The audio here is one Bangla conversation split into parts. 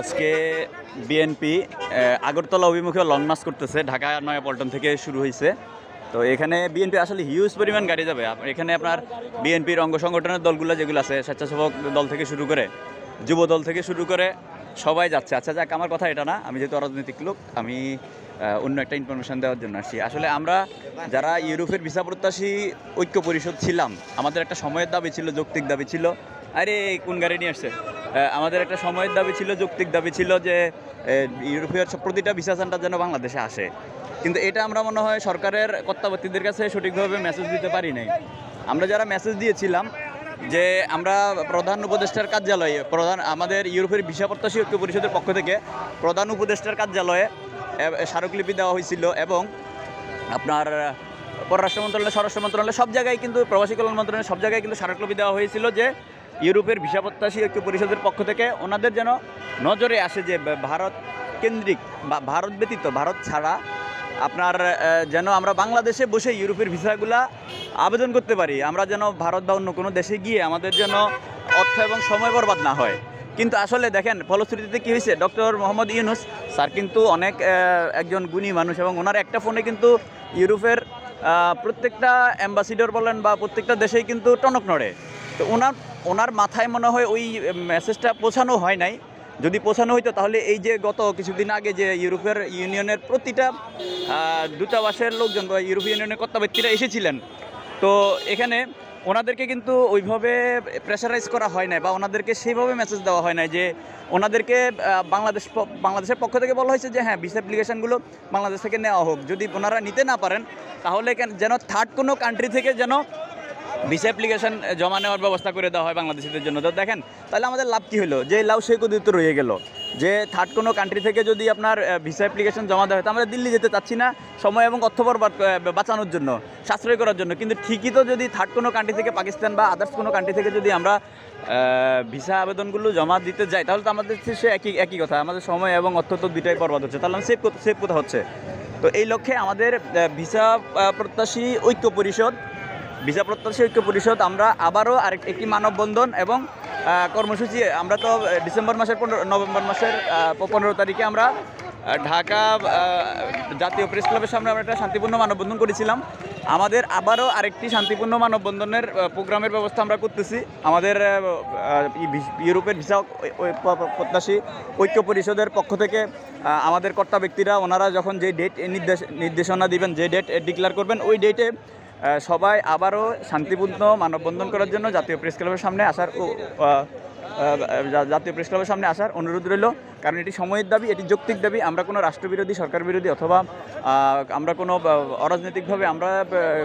আজকে বিএনপি আগরতলা অভিমুখে লং মার্চ করতেছে। ঢাকা নয়াপল্টন থেকে শুরু হয়েছে তো এখানে বিএনপি আসলে হিউজ পরিমাণ গাড়ি যাবে। এখানে আপনার বিএনপির অঙ্গ সংগঠনের দলগুলো যেগুলো আছে, স্বেচ্ছাসেবক দল থেকে শুরু করে, যুব দল থেকে শুরু করে, সবাই যাচ্ছে। আচ্ছা যাক, আমার কথা এটা না। আমি যেহেতু অরাজনৈতিক লোক, আমি অন্য একটা ইনফরমেশন দেওয়ার জন্য আসছি। আসলে আমরা যারা ইউরোপের ভিসা প্রত্যাশী ঐক্য পরিষদ ছিলাম, আমাদের একটা সময়ের দাবি ছিল, যৌক্তিক দাবি ছিল। আরে, কোন গাড়ি নিয়ে আসছে? আমাদের একটা সময়ের দাবি ছিল, যৌক্তিক দাবি ছিল যে ইউরোপীয় প্রতিটা ভিসা সেন্টার যেন বাংলাদেশে আসে। কিন্তু এটা আমরা মনে হয় সরকারের কর্তাবর্তীদের কাছে সঠিকভাবে মেসেজ দিতে পারি নাই। আমরা যারা মেসেজ দিয়েছিলাম যে, আমরা প্রধান উপদেষ্টার কার্যালয়ে, প্রধান, আমাদের ইউরোপের ভিসা প্রত্যাশী ঐক্য পরিষদের পক্ষ থেকে প্রধান উপদেষ্টার কার্যালয়ে স্মারকলিপি দেওয়া হয়েছিল এবং আপনার পররাষ্ট্র মন্ত্রণালয়, স্বরাষ্ট্র মন্ত্রণালয় সব জায়গায় কিন্তু, প্রবাসী কল্যাণ মন্ত্রণালয় সব জায়গায় কিন্তু স্মারকলিপি দেওয়া হয়েছিল যে ইউরোপের ভিসা প্রত্যাশী ঐক্য পরিষদের পক্ষ থেকে ওনাদের যেন নজরে আসে যে ভারত কেন্দ্রিক বা ভারত ব্যতীত, ভারত ছাড়া আপনার যেন আমরা বাংলাদেশে বসে ইউরোপের ভিসাগুলা আবেদন করতে পারি। আমরা যেন ভারত বা অন্য কোনো দেশে গিয়ে আমাদের যেন অর্থ এবং সময় বরবাদ না হয়। কিন্তু আসলে দেখেন, ফলশ্রুতিতে কী হয়েছে? ডক্টর মোহাম্মদ ইউনুস, স্যার কিন্তু অনেক একজন গুণী মানুষ এবং ওনার একটা ফোনে কিন্তু ইউরোপের প্রত্যেকটা অ্যাম্বাসিডর বলেন বা প্রত্যেকটা দেশেই কিন্তু টনক নড়ে। তো ওনার ওনার মাথায় মনে হয় ওই মেসেজটা পৌঁছানো হয় নাই। যদি পৌঁছানো হইতো, তাহলে এই যে গত কিছুদিন আগে যে ইউরোপের ইউনিয়নের প্রতিটা দূতাবাসের লোকজন বা ইউরোপীয় ইউনিয়নের কর্তাব্যক্তিরা এসেছিলেন, তো এখানে ওনাদেরকে কিন্তু ওইভাবে প্রেশারাইজ করা হয় নাই বা ওনাদেরকে সেইভাবে মেসেজ দেওয়া হয় নাই যে ওনাদেরকে বাংলাদেশ বাংলাদেশের পক্ষ থেকে বলা হয়েছে যে হ্যাঁ ভিসা অ্যাপ্লিকেশনগুলো বাংলাদেশ থেকে নেওয়া হোক। যদি ওনারা নিতে না পারেন, তাহলে যেন থার্ড কোনো কান্ট্রি থেকে যেন ভিসা অ্যাপ্লিকেশন জমা নেওয়ার ব্যবস্থা করে দেওয়া হয় বাংলাদেশিদের জন্য। তো দেখেন, তাহলে আমাদের লাভ কী হলো? যে লাউ সেই কদিত রয়ে গেল। যে থার্ড কোনো কান্ট্রি থেকে যদি আপনার ভিসা অ্যাপ্লিকেশন জমা দেওয়া হয়, তো আমরা দিল্লি যেতে চাচ্ছি না সময় এবং অর্থ বাঁচানোর জন্য, সাশ্রয় করার জন্য। কিন্তু ঠিকই তো যদি থার্ড কোনো কান্ট্রি থেকে পাকিস্তান বা আদার্স কোনো কান্ট্রি থেকে যদি আমরা ভিসা আবেদনগুলো জমা দিতে যাই, তাহলে তো আমাদের সে একই একই কথা। আমাদের সময় এবং অর্থ তো দুইটাই বরবাদ হচ্ছে। তাহলে সেভ সেভ কোথা হচ্ছে। তো এই লক্ষ্যে আমাদের ভিসা প্রত্যাশী ঐক্য পরিষদ ভিসা প্রত্যাশী ঐক্য পরিষদ, আমরা আবারও আরেক একটি মানববন্ধন এবং কর্মসূচি, আমরা তো ডিসেম্বর মাসের পনেরো নভেম্বর মাসের পনেরো তারিখে আমরা ঢাকা জাতীয় প্রেস ক্লাবের সামনে আমরা একটা শান্তিপূর্ণ মানববন্ধন করেছিলাম। আমাদের আবারও আরেকটি শান্তিপূর্ণ মানববন্ধনের প্রোগ্রামের ব্যবস্থা আমরা করতেছি। আমাদের ইউরোপের ভিসা প্রত্যাশী ঐক্য পরিষদের পক্ষ থেকে আমাদের কর্তা ব্যক্তিরা, ওনারা যখন যে ডেট নির্দেশ নির্দেশনা দিবেন, যে ডেট ডিক্লেয়ার করবেন, ওই ডেটে সবাই আবারও শান্তিপূর্ণ মানববন্ধন করার জন্য জাতীয় প্রেস ক্লাবের সামনে আসার জাতীয় প্রেস ক্লাবের সামনে আসার অনুরোধ রইল। কারণ এটি সময়ের দাবি, এটি যৌক্তিক দাবি। আমরা কোনো রাষ্ট্রবিরোধী সরকার বিরোধী অথবা আমরা কোনো অরাজনৈতিকভাবে আমরা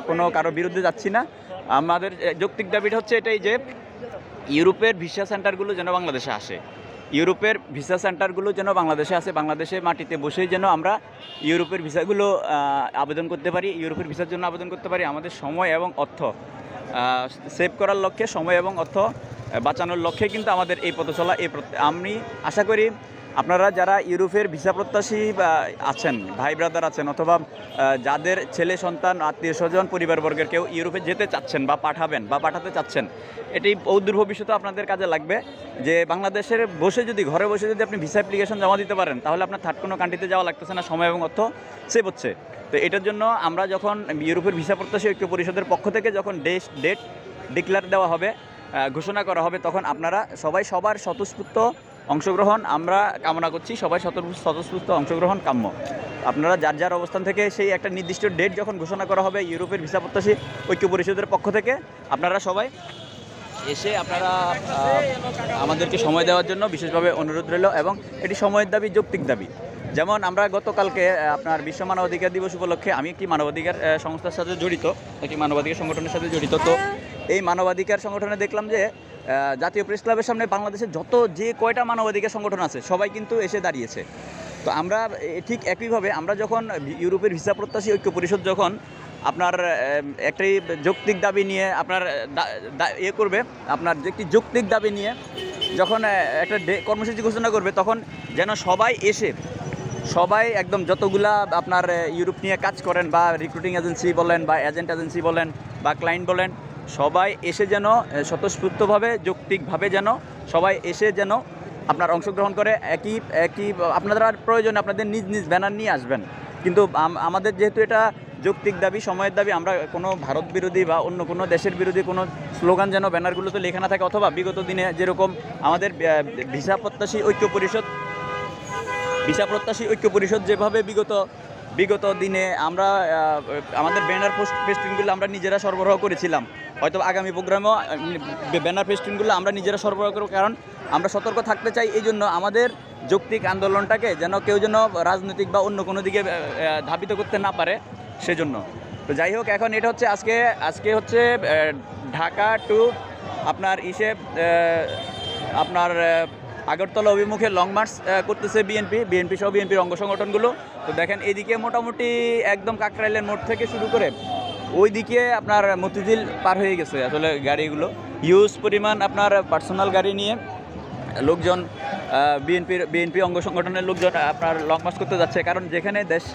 কোনো কারও বিরুদ্ধে যাচ্ছি না। আমাদের যৌক্তিক দাবিটা হচ্ছে এটাই যে, ইউরোপের ভিসা সেন্টারগুলো যেন বাংলাদেশে আসে। ইউরোপের ভিসা সেন্টারগুলো যেন বাংলাদেশে আছে বাংলাদেশে মাটিতে বসেই যেন আমরা ইউরোপের ভিসাগুলো আবেদন করতে পারি, ইউরোপের ভিসার জন্য আবেদন করতে পারি, আমাদের সময় এবং অর্থ সেভ করার লক্ষ্যে, সময় এবং অর্থ বাঁচানোর লক্ষ্যে কিন্তু আমাদের এই পথ চলা এই আমি আশা করি আপনারা যারা ইউরোপের ভিসা প্রত্যাশী আছেন, ভাই ব্রাদার আছেন, অথবা যাদের ছেলে, সন্তান, আত্মীয় স্বজন, পরিবারবর্গের কেউ ইউরোপে যেতে চাচ্ছেন বা পাঠাবেন বা পাঠাতে চাচ্ছেন, এটি অদূর ভবিষ্যতে আপনাদের কাজে লাগবে। যে বাংলাদেশের বসে যদি, ঘরে বসে যদি আপনি ভিসা অ্যাপ্লিকেশন জমা দিতে পারেন, তাহলে আপনার থার্ড কোনো কান্ট্রিতে যাওয়া লাগতেছে না, সময় এবং অর্থ সেভ হচ্ছে। তো এটার জন্য আমরা যখন ইউরোপের ভিসা প্রত্যাশী ঐক্য পরিষদের পক্ষ থেকে যখন ডেট ডেট ডিক্লেয়ার দেওয়া হবে ঘোষণা করা হবে, তখন আপনারা সবাই সবার স্বতঃস্ফূর্ত অংশগ্রহণ আমরা কামনা করছি। সবাই স্বতঃ- স্বতঃস্ফূর্ত অংশগ্রহণ কাম্য। আপনারা যার যার অবস্থান থেকে সেই একটা নির্দিষ্ট ডেট যখন ঘোষণা করা হবে ইউরোপের ভিসা প্রত্যাশী ঐক্য পরিষদের পক্ষ থেকে আপনারা সবাই এসে আপনারা আমাদেরকে সময় দেওয়ার জন্য বিশেষভাবে অনুরোধ রইল এবং এটি সময়ের দাবি যৌক্তিক দাবি। যেমন আমরা গতকালকে আপনার বিশ্ব মানবাধিকার দিবস উপলক্ষে আমি একটি মানবাধিকার সংস্থার সাথে জড়িত একটি মানবাধিকার সংগঠনের সাথে জড়িত। তো এই মানবাধিকার সংগঠনে দেখলাম যে জাতীয় প্রেস ক্লাবের সামনে বাংলাদেশের যত যে কয়টা মানবাধিকার সংগঠন আছে, সবাই কিন্তু এসে দাঁড়িয়েছে। তো আমরা ঠিক একইভাবে আমরা যখন ইউরোপের ভিসা প্রত্যাশী ঐক্য পরিষদ যখন আপনার একটি যৌক্তিক দাবি নিয়ে আপনার ইয়ে করবে, আপনার একটি যৌক্তিক দাবি নিয়ে যখন একটা ডে- কর্মসূচি ঘোষণা করবে, তখন যেন সবাই এসে, সবাই একদম যতগুলা আপনার ইউরোপ নিয়ে কাজ করেন বা রিক্রুটিং এজেন্সি বলেন বা এজেন্ট এজেন্সি বলেন বা ক্লায়েন্ট বলেন সবাই এসে যেন স্বতঃস্ফূর্তভাবে, যৌক্তিকভাবে যেন সবাই এসে যেন আপনার অংশগ্রহণ করে, একই একই আপনারা প্রয়োজনে আপনাদের নিজ নিজ ব্যানার নিয়ে আসবেন। কিন্তু আমাদের যেহেতু এটা যৌক্তিক দাবি, সময়ের দাবি, আমরা কোনো ভারত বিরোধী বা অন্য কোনো দেশের বিরোধী কোনো স্লোগান যেন ব্যানারগুলোতে লেখা না থাকে, অথবা বিগত দিনে যেরকম আমাদের ভিসা প্রত্যাশী ঐক্য পরিষদ, ভিসা প্রত্যাশী ঐক্য পরিষদ যেভাবে বিগত বিগত দিনে আমরা আমাদের ব্যানার পোস্ট ফেস্টিনগুলো আমরা নিজেরা সরবরাহ করেছিলাম হয়তো আগামী প্রোগ্রামেও ব্যানার ফেস্টিনগুলো আমরা নিজেরা সরবরাহ করব। কারণ আমরা সতর্ক থাকতে চাই এই জন্য আমাদের যৌক্তিক আন্দোলনটাকে যেন কেউ যেন রাজনৈতিক বা অন্য কোনো দিকে ধাবিত করতে না পারে সেজন্য। তো যাই হোক, এখন এটা হচ্ছে আজকে আজকে হচ্ছে ঢাকা টু আপনার ইসে আপনার আগরতলা অভিমুখে লং মার্চ করতেছে বিএনপি বিএনপি সহ বিএনপির অঙ্গ সংগঠনগুলো। তো দেখেন, এদিকে মোটামুটি একদম কাকরাইলের মোড় থেকে শুরু করে ওইদিকে আপনার মতিঝিল পার হয়ে গেছে আসলে গাড়িগুলো। ইউজ পরিমাণ আপনার পার্সোনাল গাড়ি নিয়ে লোকজন বিএনপির বিএনপি অঙ্গ সংগঠনের লোকজন আপনার লং মার্চ করতে যাচ্ছে। কারণ যেখানে দেশ